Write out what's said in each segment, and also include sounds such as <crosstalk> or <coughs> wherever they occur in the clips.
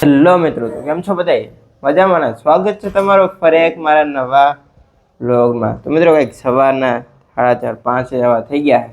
Hello મિત્રો, તો કેમ છો બધાય? મજામાં સ્વાગત છે તમારો ફરી એક મારા નવા બ્લોગમાં તો મિત્રો કંઈક સવારના સાડા ચાર, પાંચ એવા થઈ ગયા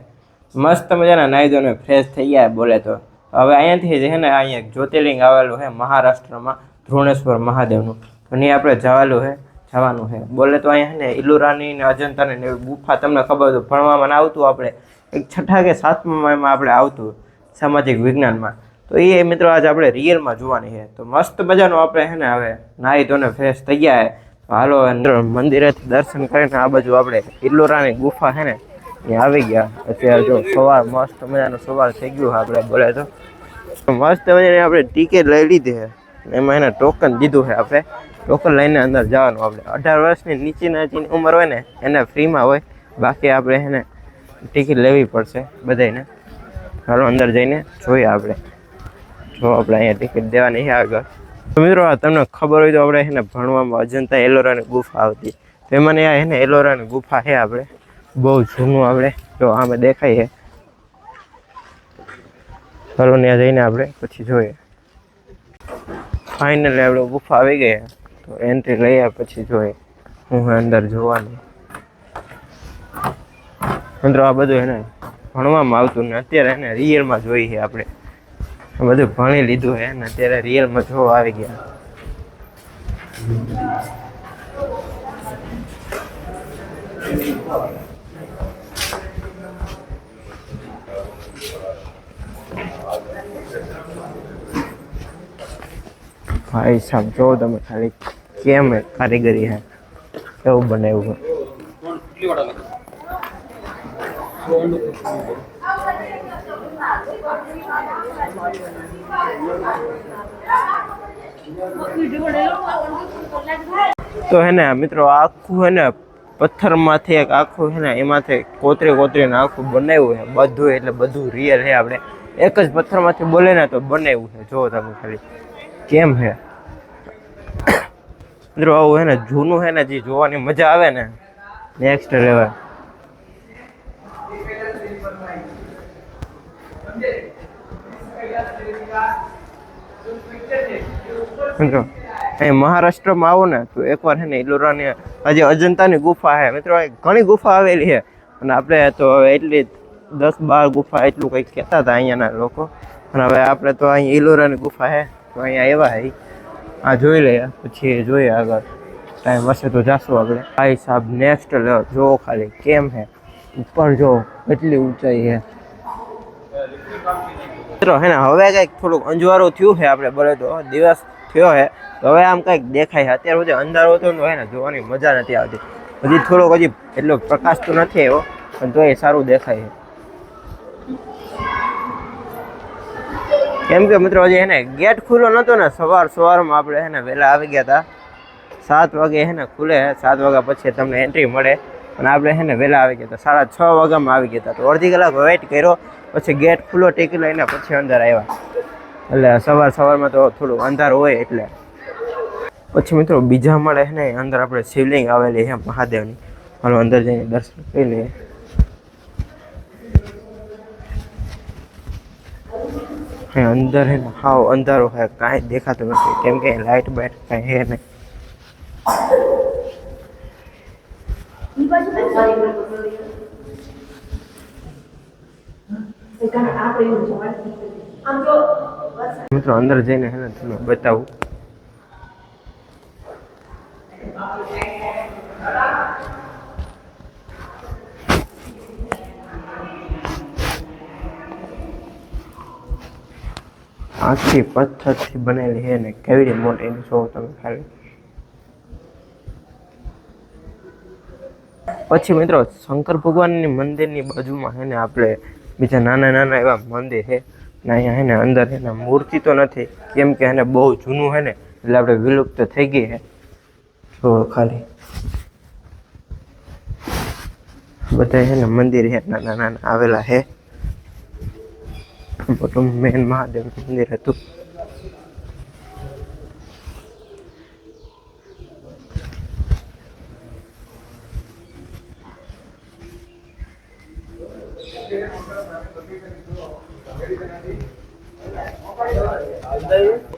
મસ્ત મજાના નાહી ધોને ફ્રેશ થઈ ગયા બોલે તો. હવે અહીંયાથી છે ને અહીંયા એક જ્યોતિર્લિંગ આવેલું છે મહારાષ્ટ્રમાં, ધ્રુણેશ્વર મહાદેવનું. અને આપણે જવાનું છે જવાનું છે. બોલે તો અહીંયા છે ને ઇલુરાની ને અજંતાની ને ગુફા તમને ખબર હતું ભણવામાં આવતું આપણે. એક છઠ્ઠા કે સાતમા એમાં આપણે આવતું સામાજિક વિજ્ઞાનમાં. તો એ મિત્રો આજે આપણે રિયલમાં જોવાની છે. તો મસ્ત મજાનું આપણે છે ને હવે નાહી ધોને ફ્રેશ થઈ ગયા છે. હાલો મંદિરેથી દર્શન કરીને આ બાજુ આપણે ઇલોરાની ગુફા છે ને ત્યાં આવી ગયા. અત્યારે જો સવાર, મસ્ત મજાનું સવાર થઈ ગયું આપણે બોલે તો. તો મસ્ત મજાની આપણે ટિકિટ લઈ લીધી છે. એમાં એને ટોકન દીધું છે આપણે. ટોકન લઈને અંદર જવાનું આપણે. અઢાર વર્ષની નીચેની નીચેની ઉંમર હોય ને, એને ફ્રીમાં હોય. બાકી આપણે એને ટિકિટ લેવી પડશે બધાને ચાલો અંદર જઈને જોઈએ આપણે. જો આપણે અહીંયા ટિકિટ દેવાની છે આગળ. તો મિત્રો તમને ખબર હોય તો આપણે એને ભણવામાં અજંતા એલોરાની ગુફા આવતી. તો એમાં આ એને એલોરાની ગુફા છે આપણે. બહુ જૂનું આપણે. જો આમે દેખાય છે. ત્યાં જઈને આપણે પછી જોઈએ. ફાઇનલી આપણે ગુફા આવી ગઈ. તો એન્ટ્રી લઈએ પછી જોઈએ. હું અંદર જોવાની. મિત્રો, આ બધું એને ભણવામાં આવતું ને અત્યારે એને રિયલમાં જોઈએ આપણે. બધું ભણી લીધું છે ને અત્યારે રિયલમાં જોવા આવી ગયા. ભાઈ સાહેબ, જો તમે ખાલી કેમ હે કારીગરી હે? કેવું બનાવ્યું તો હે ને, મિત્રો, આખું હે ને, પથ્થરમાંથી એક આખું છે ને, એમાંથી કોતરી કોતરીને આખું બનાવ્યું છે બધું એટલે બધું રિયલ છે આપણે. એક જ પથ્થરમાંથી બોલે ને તો બનાવ્યું છે જો તમે ખાલી કેમ છે <coughs> મિત્રો, આવું હે ને, જૂનું છે ને, જે જોવાની મજા આવે ને નેક્સ્ટ લેવલ મિત્રો અહીં મહારાષ્ટ્રમાં આવો ને તો એકવાર છે ને ઇલોરાની હજી અજંતાની ગુફા છે. મિત્રો, અહીં ઘણી ગુફા આવેલી છે. અને આપણે તો હવે એટલી દસ બાર ગુફા એટલું કંઈક કહેતા હતા અહીંયાના લોકો. અને હવે આપણે તો અહીં ઇલોરાની ગુફા છે. તો અહીંયા એવા છે આ જોઈ લઈએ પછી જોઈએ આગળ. ટાઈમ હશે તો જાશું આપણે. ભાઈ સાહેબ નેક્સ્ટ લેવલ જો ખાલી કેમ છે? ઉપર જો કેટલી ઊંચાઈ છે. મિત્રો હે ને, હવે કંઈક થોડુંક અંજવાળું થયું છે આપણે બોલે તો દિવસ થયો છે હવે આમ કંઈક દેખાય છે. બધું અંધારો હતો ને ને, જોવાની મજા નથી આવતી. હજી થોડોક હજી એટલો પ્રકાશ તો નથી આવ્યો, પણ તો એ સારું દેખાય છે. કેમ કે મિત્રો, હજી એને ગેટ ખુલ્લો નહોતો ને, સવાર સવારમાં આપણે હે ને, વહેલા આવી ગયા હતા. સાત વાગે હે ને, ખુલે સાત વાગ્યા પછી તમને એન્ટ્રી મળે. અને આપણે હે ને, વહેલા આવી ગયા હતા. સાડા છ વાગ્યામાં આવી ગયા હતા. તો અડધી કલાક વેઇટ કર્યો, પછી ગેટ ખુલ્લો ટેકી લઈને પછી અંદર આવ્યા. એટલે સવાર સવારમાં તો થોડું અંધાર હોય એટલે. પછી મિત્રો બીજા મળે છે ને અંદર આપણે શિવલિંગ આવેલી છે મહાદેવની. હાલો અંદર જઈને દર્શન કરી લઈએ. અંદર હે ને હાવ અંધારો હે, કાંઈ દેખાતું નથી. કેમ કે લાઇટ બાઇટ કાંઈ હે નહીં. મિત્રો, અંદર જઈને હે ને તમને બતાવું. આખી પથ્થરથી બનેલી છે ને કેવી રીતે મોટી જોવો તમે ખાલી. પછી મિત્રો, શંકર ભગવાનની મંદિરની બાજુમાં છે ને આપણે બીજા નાના નાના એવા મંદિર છે. ને અહીંયા ને અંદર એને મૂર્તિ તો નથી. કેમ કે એને બહુ જૂનું છે ને, એટલે આપણે વિલુપ્ત થઈ ગઈ હે. જો ખાલી. બધા છે ને મંદિર હે, નાના નાના આવેલા હે. મોટું મેન મહાદેવ મંદિર હતું.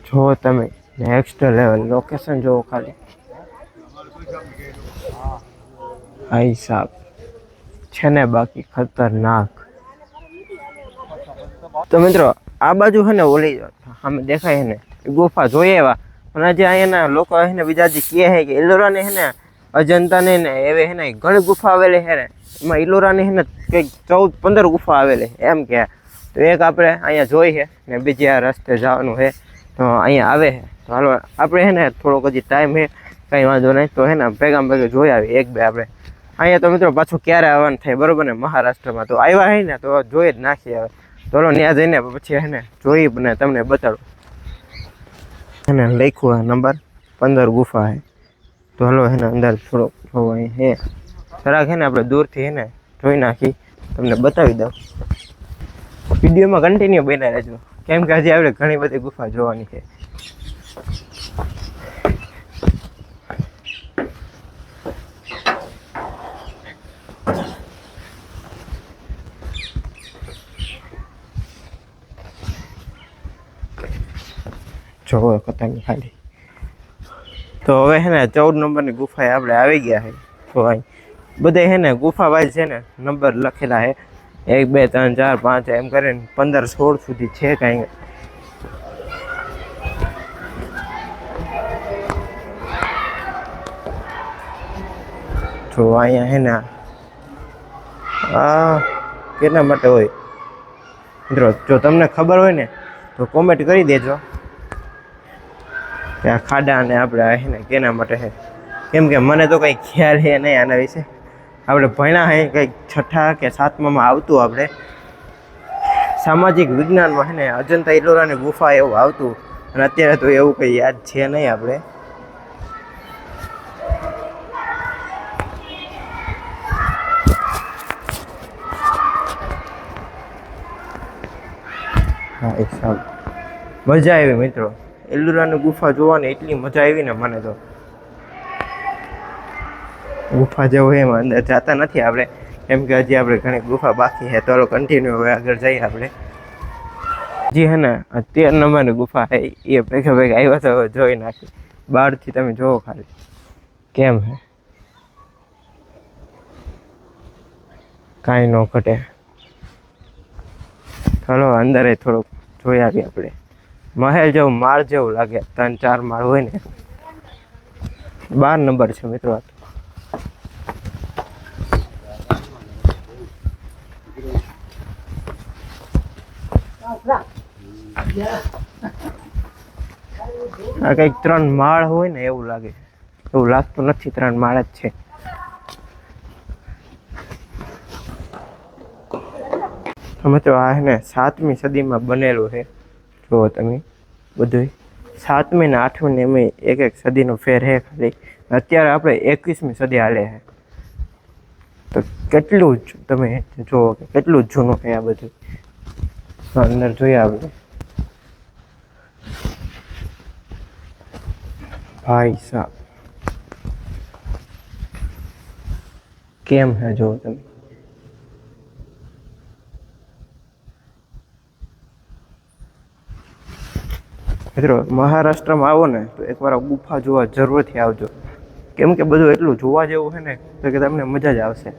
જો તમે નેક્સ્ટ લેવલ લોકેશન જોવો ખાલી. ભાઈ સાહેબ છે ને બાકી ખતરનાક. તો મિત્રો, આ બાજુ છે ને ઓલી સામે દેખાય છે ને. એ ગુફા જોઈએ એવા પણ આજે અહીંયાના લોકો છે ને બીજા જે કહે છે કે ઇલોરાને છે ને અજંતાને ને એવે છે ને ઘણી ગુફા આવેલી છે ને. એમાં ઇલોરાની છે ને કંઈક ચૌદ પંદર ગુફા આવેલી એમ કે તો એક આપણે અહીંયા જોઈ છે ને બીજી આ રસ્તે જવાનું છે. તો અહીંયા આવે છે. તો હાલો, આપણે છે ને થોડોક હજી ટાઈમ છે. કંઈ વાંધો નહીં. તો હે ને ભેગા ભેગા જોઈ આવી એક બે આપણે. અહીંયા તો મિત્રો પાછું ક્યારે આવવાનું થાય બરોબર ને? મહારાષ્ટ્રમાં તો આવ્યા હે ને તો જોઈ જ નાખીએ આવે તો ત્યાં જઈને પછી હે ને જોઈ ને તમને બતાડું. એને લખ્યું નંબર પંદર ગુફા છે. તો હલો એને અંદર જોવો અહીં હે જરાક છે ને આપણે દૂરથી હે ને જોઈ નાખી. તમને બતાવી દઉં. વિડીયોમાં કન્ટિન્યુ બન્યા રહેજો. કેમ કે હજી આપણે ઘણી બધી ગુફા જોવાની છે. જોવો પતંગ ખાલી. તો હવે છે ને ચૌદ નંબરની ગુફાએ આપણે આવી ગયા છે. તો અહીં. બધે હે ને ગુફા વાઇઝ છે ને નંબર લખેલા છે. એક, બે, ત્રણ, ચાર, પાંચ, એમ કરીને પંદર, સોળ સુધી છે કાંઈ. જો અહીંયા છે ને આ. કેના માટે હોય? મિત્રો, જો તમને ખબર હોય ને, તો કોમેન્ટ કરી દેજો. કે આ ખાડા ને આપણે છે ને, કેના માટે છે કેમ કે મને તો કંઈ ખ્યાલ છે નહીં આના વિશે. આપણે ભણ્યા હે, કંઈક છઠ્ઠા કે સાતમામાં આવતું આપણે. સામાજિક વિજ્ઞાનમાં છે ને, અજંતા ઇલોરાની ગુફા એવું આવતું. અને અત્યારે તો એવું કંઈ યાદ છે નહીં આપણે. હા એ સારું. મજા આવી મિત્રો. એલુરાની ગુફા જોવાની એટલી મજા આવી ને મને તો. ગુફા જેવું એમાં. અંદર જતા નથી આપણે. કેમ કે હજી આપણે ઘણી ગુફા બાકી છે. તો કન્ટિન્યુ હવે આગળ જઈએ આપણે. જી હે ને, અત્યાર નંબરની ગુફા છે. એ ભેગા ભેગા આવ્યા તો જોઈ નાખી બહારથી તમે જોવો ખાલી. કેમ હે? કાંઈ ન ઘટે. ચલો અંદર થોડુંક જોઈ આવીએ આપણે. મહેલ જેવું, માળ જેવું લાગે. ત્રણ ચાર માળ હોય ને. બાર નંબર છે મિત્રો આ આ કંઈક ત્રણ માળ હોય ને એવું લાગે એવું લાગતું નથી, ત્રણ માળ જ છે. તો આ ને સાતમી સદીમાં બનેલું છે. જુઓ તમે બધું સાતમી ને આઠમી ને એમ એક એક સદીનો ફેર છે ખાલી. અત્યારે આપણે એકવીસમી સદી હાલે છે. તો કેટલું તમે જુઓ કે કેટલું જૂનું છે આ બધું અંદર જોઈએ આપણે ભાઈ સાહેબ કેમ હે જો તમે મિત્રો મહારાષ્ટ્રમાં આવો ને, તો એકવાર ગુફા જોવા જરૂરથી આવજો. કેમ કે બધું એટલું જોવા જેવું છે ને, તો કે તમને મજા જ આવશે.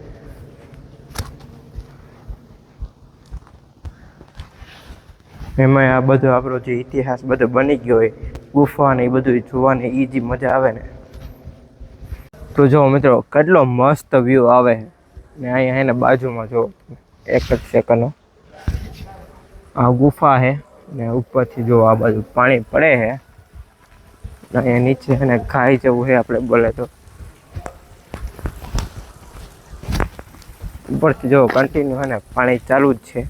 એમાં આ બધો આપણો જે ઇતિહાસ બધો બની ગયો હોય ગુફા ને એ બધું જોવાની એ જે મજા આવે ને. તો જો મિત્રો, કેટલો મસ્ત વ્યૂ આવે. ને અહીંયા એને બાજુમાં જો, એક જ સેકન્ડ આ ગુફા છે ને ઉપરથી જો આ બાજુ પાણી પડે છે અહીંયા નીચે એને ખાઈ જવું છે આપણે બોલે તો. ઉપરથી જો કન્ટિન્યુ અને પાણી ચાલુ જ છે.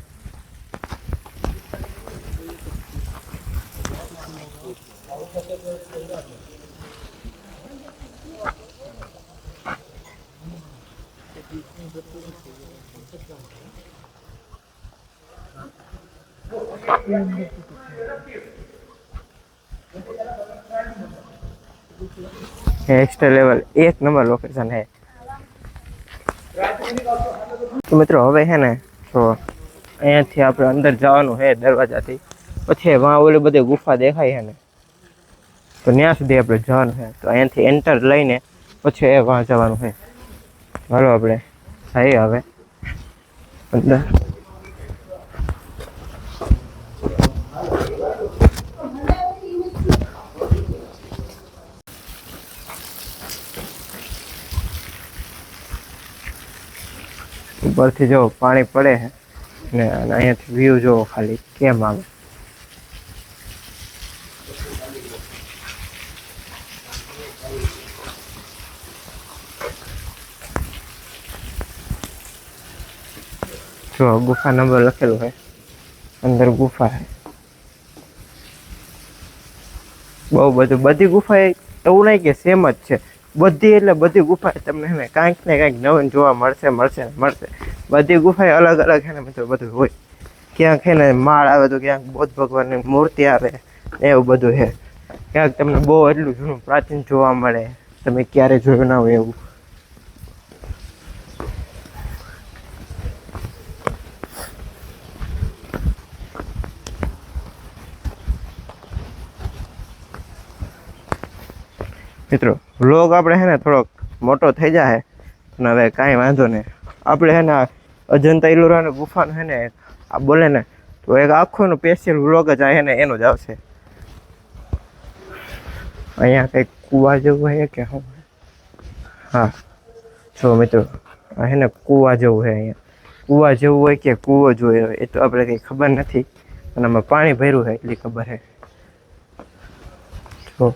એક્સ્ટ્રા લેવલ એક નંબર લોકેશન હે. તો મિત્રો, હવે છે ને, તો અહીંયાથી આપણે અંદર જવાનું છે દરવાજાથી. પછી વાં ઓલી બધી ગુફા દેખાય છે ને. તો ત્યાં સુધી આપણે જવાનું છે તો અહીંયાથી એન્ટર લઈને પછી એ વાં જવાનું છે ચાલો આપણે. જઈએ હવે. અંદર. ઉપરથી જો પાણી પડે છે ને અહીંયાથી વ્યૂ જોવો ખાલી, કેમ આવે? જો ગુફા નંબર લખેલું છે અંદર ગુફા છે બહુ બધું, બધી ગુફા એવું નહીં કે સેમ જ છે. બધી એટલે બધી ગુફા તમને કાંઈક ને કાંઈક નવીન જોવા મળશે મળશે મળશે. બધી ગુફા અલગ અલગ છે ને બધું બધું હોય. ક્યાંક છે ને માળ આવે તો ક્યાંક બૌદ્ધ ભગવાનની મૂર્તિ આવે એવું બધું છે ક્યાંક તમને બહુ એટલું જૂનું પ્રાચીન જોવા મળે. તમે ક્યારે જોયું ના હોય એવું. મિત્રો વ્લોગ આપણે છે ને થોડોક મોટો થઈ જાય અને હવે કાંઈ વાંધો નહીં. આપણે છે ને અજંતા ઇલોરાની ગુફાનું છે ને, આ બોલે ને, તો એક આખોનો સ્પેશિયલ વ્લોગ જ આ ને, એનો જ આવશે. અહીંયા કંઈક કૂવા જેવું હોય કે શું? હા. જો મિત્રો છે ને કૂવા જેવું હે અહીંયા. કૂવા જેવું હોય કે કૂવો જોયો હોય, એ તો આપણે કંઈ ખબર નથી અને આમાં પાણી ભર્યું હોય એટલી ખબર છે. જો.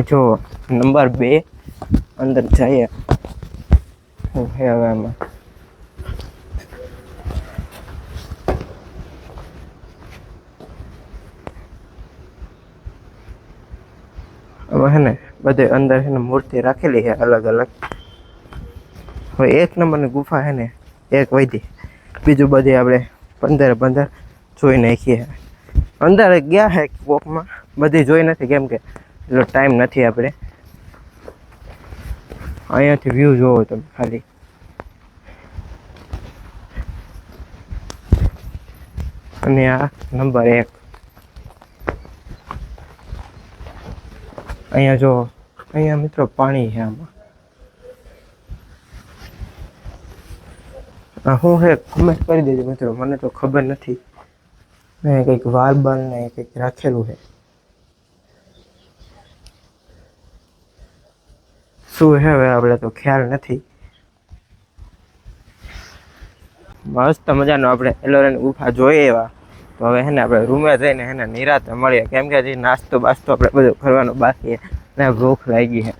આ જો નંબર બે અંદર જઈએ. શું છે હવે આમાં. આમાં છે ને, બધે અંદર છે ને મૂર્તિ રાખેલી છે અલગ અલગ. હવે એક નંબરની ગુફા છે ને, એક વૈધી બીજું બધી આપણે પંદર પંદર જોઈ નાખીએ. અંદર ગયા છે કોકમાં બધી જોઈ નથી, કેમ કે એટલો ટાઈમ નથી આપણે. અહીંયાથી વ્યૂ જોવો તમે ખાલી. અને આ નંબર એક. અહીંયા જો, અહીંયા મિત્રો પાણી છે આમાં. હું હે કમેન્ટ કરી દેજો મિત્રો, મને તો ખબર નથી. ને કંઈક વાર બાર ને કંઈક રાખેલું છે. શું છે હવે આપણે તો ખ્યાલ નથી. મસ્ત મજાનો આપણે એલોરાની ગુફા જોઈએ એવા તો હવે હે ને આપણે રૂમે જઈને હે ને નિરાતે મળીએ. કેમ કે હજી નાસ્તો બાસ્તો આપણે બધું કરવાનું બાકી ને ભૂખ લાગી છે.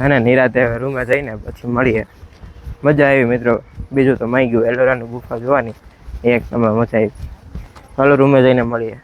હે ને નિરાતે હવે રૂમે જઈને પછી મળીએ. મજા આવી મિત્રો. બીજું તો માઈ ગયું એલોરાની ગુફા જોવાની. એક નંબર મજા આવી. ચાલો રૂમે જઈને મળીએ.